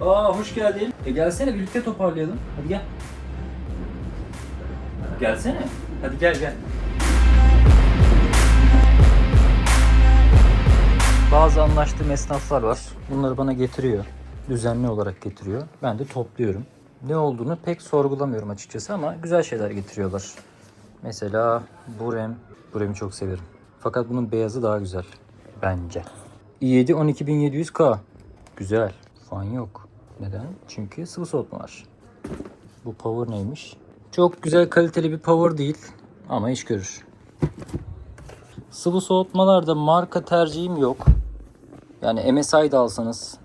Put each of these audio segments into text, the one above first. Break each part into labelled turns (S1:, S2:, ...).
S1: Aa hoş geldin. E gelsene birlikte toparlayalım. Hadi gel. Gelsene. Hadi gel gel. Bazı anlaştığım esnaflar var. Bunları bana getiriyor. Düzenli olarak getiriyor. Ben de topluyorum. Ne olduğunu pek sorgulamıyorum açıkçası ama güzel şeyler getiriyorlar. Mesela Burem. Burem'i çok severim. Fakat bunun beyazı daha güzel. Bence. i7 12700K. Güzel. Fan yok. Neden? Çünkü sıvı soğutma var. Bu power neymiş? Çok güzel kaliteli bir power değil ama iş görür. Sıvı soğutmalarda marka tercihim yok. Yani MSI de alsanız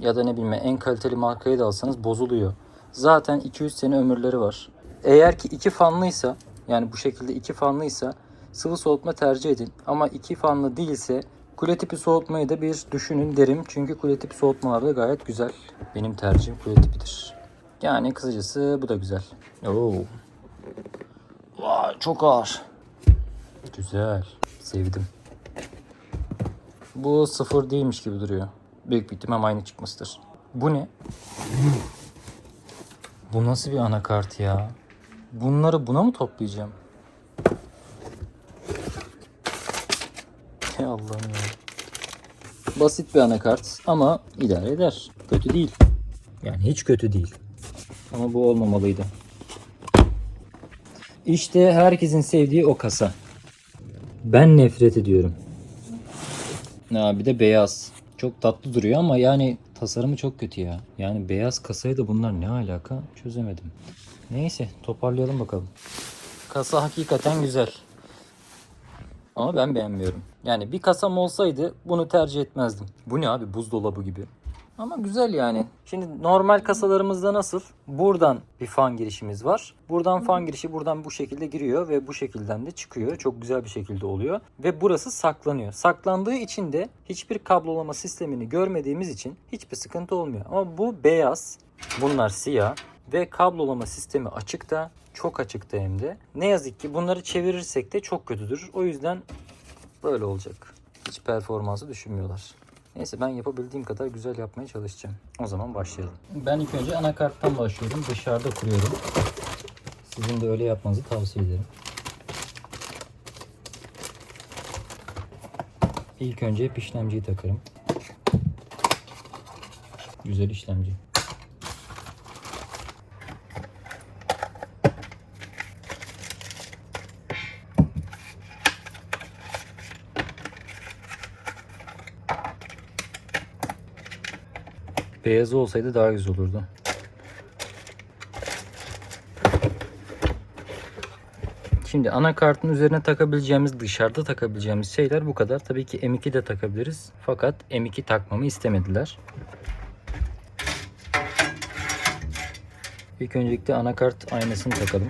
S1: ya da ne bileyim en kaliteli markayı da alsanız bozuluyor. Zaten 200 sene ömürleri var. Eğer ki iki fanlıysa yani bu şekilde iki fanlıysa sıvı soğutma tercih edin. Ama iki fanlı değilse kule tipi soğutmayı da bir düşünün derim. Çünkü kule tipi soğutmalar da gayet güzel. Benim tercihim kule tipidir. Yani kısacası bu da güzel. Oo. Vay, çok ağır. Güzel. Sevdim. Bu sıfır değilmiş gibi duruyor. Büyük bir ihtimal aynı çıkmasıdır. Bu ne? Bu nasıl bir anakart ya? Bunları buna mı toplayacağım? Ey Allah'ım ya. Basit bir anakart ama idare eder. Kötü değil. Yani hiç kötü değil. Ama bu olmamalıydı. İşte herkesin sevdiği o kasa. Ben nefret ediyorum. Ha, bir de beyaz. Çok tatlı duruyor ama yani tasarımı çok kötü ya. Yani beyaz kasaya da bunlar ne alaka çözemedim. Neyse toparlayalım bakalım. Kasa hakikaten güzel. Ama ben beğenmiyorum. Yani bir kasam olsaydı bunu tercih etmezdim. Bu ne abi buzdolabı gibi. Ama güzel yani. Şimdi normal kasalarımızda nasıl? Buradan bir fan girişimiz var. Buradan fan girişi buradan bu şekilde giriyor ve bu şekilden de çıkıyor. Çok güzel bir şekilde oluyor. Ve burası saklanıyor. Saklandığı için de hiçbir kablolama sistemini görmediğimiz için hiçbir sıkıntı olmuyor. Ama bu beyaz, bunlar siyah ve kablolama sistemi açıkta. Çok açıkta hem de. Ne yazık ki bunları çevirirsek de çok kötüdür. O yüzden böyle olacak. Hiç performansı düşünmüyorlar. Neyse ben yapabildiğim kadar güzel yapmaya çalışacağım. O zaman başlayalım. Ben ilk önce anakarttan başlıyorum. Dışarıda kuruyorum. Sizin de öyle yapmanızı tavsiye ederim. İlk önce hep işlemciyi takarım. Güzel işlemci. Beyazı olsaydı daha güzel olurdu. Şimdi anakartın üzerine takabileceğimiz, dışarıda takabileceğimiz şeyler bu kadar. Tabii ki M2 de takabiliriz. Fakat M2 takmamı istemediler. İlk öncelikle anakart aynasını takalım.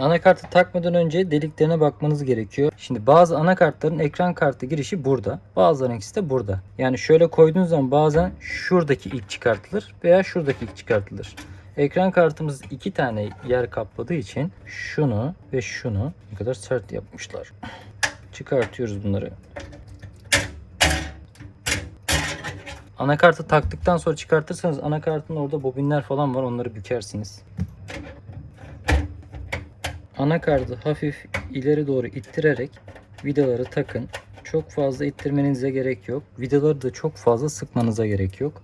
S1: Anakartı takmadan önce deliklerine bakmanız gerekiyor. Şimdi bazı anakartların ekran kartı girişi burada. Bazılarınkisi de burada. Yani şöyle koyduğunuz zaman bazen şuradaki ilk çıkartılır veya şuradaki ilk çıkartılır. Ekran kartımız iki tane yer kapladığı için şunu ve şunu ne kadar sert yapmışlar. Çıkartıyoruz bunları. Anakartı taktıktan sonra çıkartırsanız anakartın orada bobinler falan var onları bükersiniz. Anakartı hafif ileri doğru ittirerek vidaları takın. Çok fazla ittirmenize gerek yok. Vidaları da çok fazla sıkmanıza gerek yok.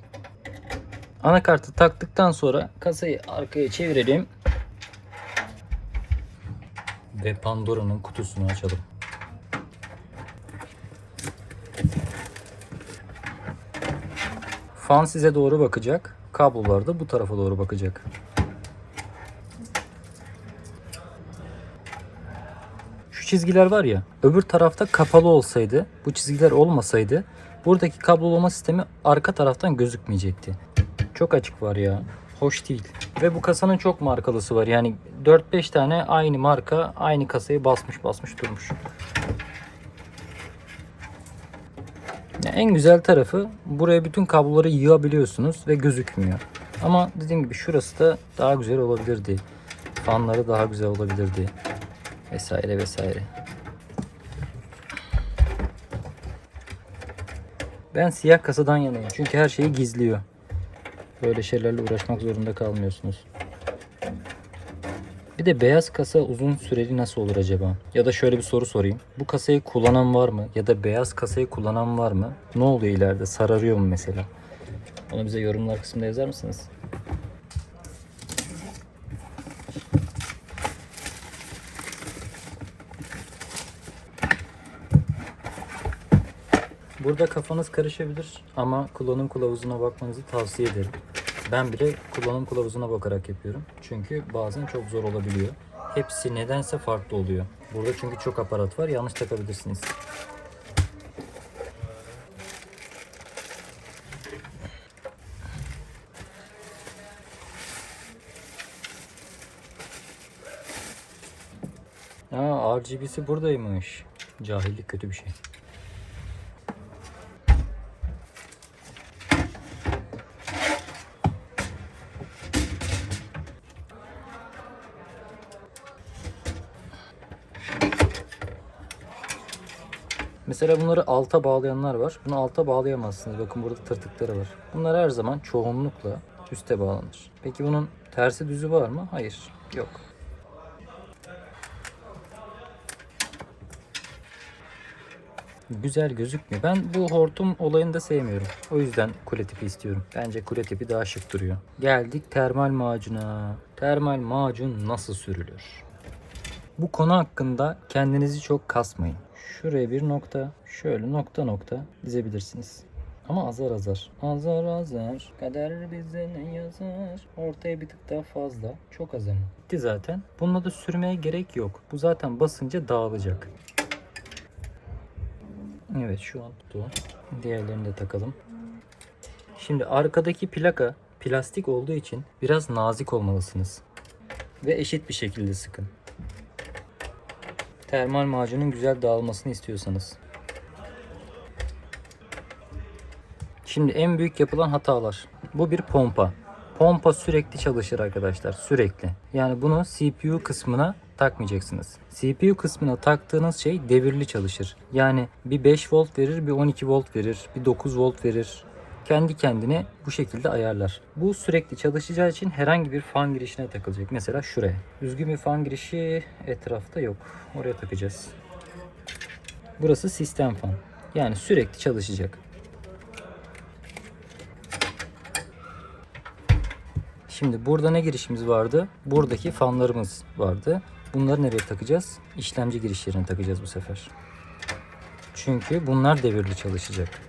S1: Anakartı taktıktan sonra kasayı arkaya çevirelim. Ve Pandora'nın kutusunu açalım. Fan size doğru bakacak. Kablolar da bu tarafa doğru bakacak. Çizgiler var ya öbür tarafta kapalı olsaydı bu çizgiler olmasaydı buradaki kablolama sistemi arka taraftan gözükmeyecekti. Çok açık var ya. Hoş değil. Ve bu kasanın çok markalısı var. Yani 4-5 tane aynı marka aynı kasayı basmış basmış durmuş. En güzel tarafı buraya bütün kabloları yığabiliyorsunuz ve gözükmüyor. Ama dediğim gibi şurası da daha güzel olabilirdi. Fanları daha güzel olabilirdi. Vesaire vesaire. Ben siyah kasadan yanayım. Çünkü her şeyi gizliyor. Böyle şeylerle uğraşmak zorunda kalmıyorsunuz. Bir de beyaz kasa uzun süreli nasıl olur acaba? Ya da şöyle bir soru sorayım. Bu kasayı kullanan var mı? Ya da beyaz kasayı kullanan var mı? Ne oluyor ileride? Sararıyor mu mesela? Onu bize yorumlar kısmında yazar mısınız? Burada kafanız karışabilir ama kullanım kılavuzuna bakmanızı tavsiye ederim. Ben bile kullanım kılavuzuna bakarak yapıyorum. Çünkü bazen çok zor olabiliyor. Hepsi nedense farklı oluyor. Burada çünkü çok aparat var. Yanlış takabilirsiniz. Aa, RGB'si buradaymış. Cahillik kötü bir şey. Mesela bunları alta bağlayanlar var. Bunu alta bağlayamazsınız. Bakın burada tırtıkları var. Bunlar her zaman çoğunlukla üste bağlanır. Peki bunun tersi düzü var mı? Hayır. Yok. Güzel gözükmüyor. Ben bu hortum olayını da sevmiyorum. O yüzden kule tipi istiyorum. Bence kule tipi daha şık duruyor. Geldik termal macuna. Termal macun nasıl sürülür? Bu konu hakkında kendinizi çok kasmayın. Şuraya bir nokta, şöyle nokta nokta dizebilirsiniz. Ama azar azar. Azar azar. Kader bize ne yazar? Ortaya bir tık daha fazla. Çok az ama. Bitti zaten. Bununla da sürmeye gerek yok. Bu zaten basınca dağılacak. Evet şu an tuttu. Diğerlerini de takalım. Şimdi arkadaki plaka plastik olduğu için biraz nazik olmalısınız. Ve eşit bir şekilde sıkın. Termal macunun güzel dağılmasını istiyorsanız. Şimdi en büyük yapılan hatalar. Bu bir pompa. Pompa sürekli çalışır arkadaşlar. Sürekli. Yani bunu CPU kısmına takmayacaksınız. CPU kısmına taktığınız şey devirli çalışır. Yani bir 5 volt verir, bir 12 volt verir, bir 9 volt verir. Kendi kendine bu şekilde ayarlar. Bu sürekli çalışacağı için herhangi bir fan girişine takılacak. Mesela şuraya. Düzgün bir fan girişi etrafta yok. Oraya takacağız. Burası sistem fan. Yani sürekli çalışacak. Şimdi burada ne girişimiz vardı? Buradaki fanlarımız vardı. Bunları nereye takacağız? İşlemci girişlerine takacağız bu sefer. Çünkü bunlar devirli çalışacak.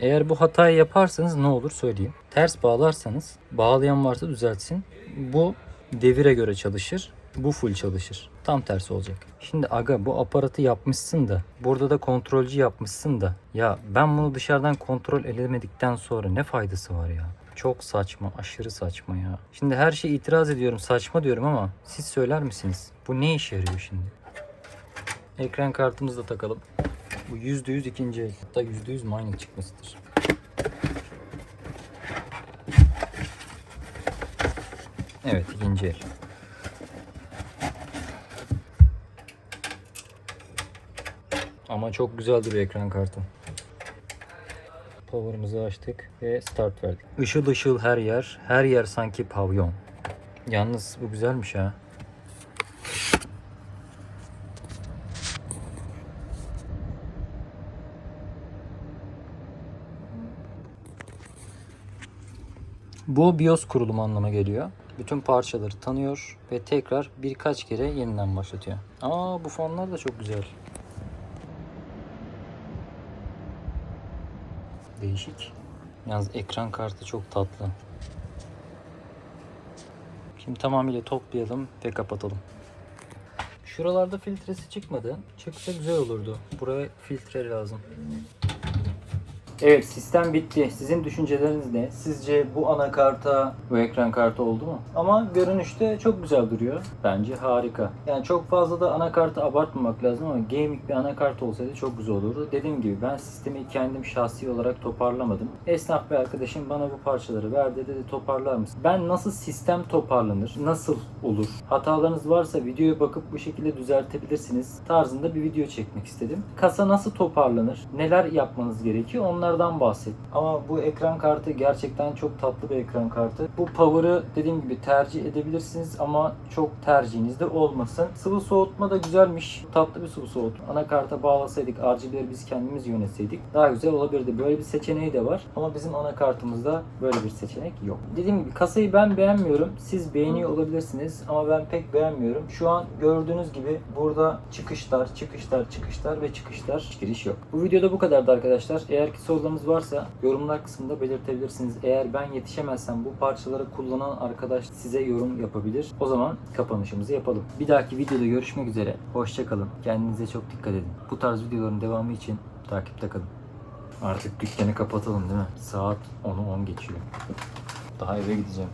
S1: Eğer bu hatayı yaparsanız ne olur söyleyeyim. Ters bağlarsanız bağlayan varsa düzeltsin. Bu devire göre çalışır. Bu full çalışır. Tam tersi olacak. Şimdi aga bu aparatı yapmışsın da burada da kontrolcü yapmışsın da ya ben bunu dışarıdan kontrol edemedikten sonra ne faydası var ya? Çok saçma, aşırı saçma ya. Şimdi her şeye itiraz ediyorum, saçma diyorum ama siz söyler misiniz? Bu ne işe yarıyor şimdi? Ekran kartımızı da takalım. Bu %100 ikinci el. Hatta %100 mining çıkmasıdır. Evet ikinci el. Ama çok güzel duruyor ekran kartı. Power'ımızı açtık ve start verdik. Işıl ışıl her yer, her yer sanki pavyon. Yalnız bu güzelmiş ha. Bu BIOS kurulumu anlama geliyor. Bütün parçaları tanıyor ve tekrar birkaç kere yeniden başlatıyor. Aa bu fonlar da çok güzel. Değişik. Yalnız ekran kartı çok tatlı. Şimdi tamamıyla toplayalım ve kapatalım. Şuralarda filtresi çıkmadı. Çıksa güzel olurdu. Buraya filtre lazım. Evet sistem bitti. Sizin düşünceleriniz ne? Sizce bu anakarta bu ekran kartı oldu mu? Ama görünüşte çok güzel duruyor. Bence harika. Yani çok fazla da anakartı abartmamak lazım ama gaming bir anakart olsaydı çok güzel olurdu. Dediğim gibi ben sistemi kendim şahsi olarak toparlamadım. Esnaf bir arkadaşım bana bu parçaları verdi dedi toparlar mısın? Ben nasıl sistem toparlanır? Nasıl olur? Hatalarınız varsa videoya bakıp bu şekilde düzeltebilirsiniz tarzında bir video çekmek istedim. Kasa nasıl toparlanır? Neler yapmanız gerekiyor? Onlardan bahset. Ama bu ekran kartı gerçekten çok tatlı bir ekran kartı. Bu power'ı dediğim gibi tercih edebilirsiniz ama çok tercihinizde olmasın. Sıvı soğutma da güzelmiş. Tatlı bir sıvı soğutma. Anakarta bağlasaydık, RGB'leri biz kendimiz yönetseydik daha güzel olabilirdi. Böyle bir seçeneği de var. Ama bizim anakartımızda böyle bir seçenek yok. Dediğim gibi kasayı ben beğenmiyorum. Siz beğeniyor olabilirsiniz ama ben pek beğenmiyorum. Şu an gördüğünüz gibi burada çıkışlar, çıkışlar, çıkışlar ve çıkışlar giriş yok. Bu videoda bu kadardı arkadaşlar. Eğer ki sorularınız varsa yorumlar kısmında belirtebilirsiniz. Eğer ben yetişemezsem bu parçaları kullanan arkadaş size yorum yapabilir. O zaman kapanışımızı yapalım. Bir dahaki videoda görüşmek üzere. Hoşçakalın. Kendinize çok dikkat edin. Bu tarz videoların devamı için takipte kalın. Artık dükkanı kapatalım değil mi? Saat 10'u 10 geçiyor. Daha eve gideceğim.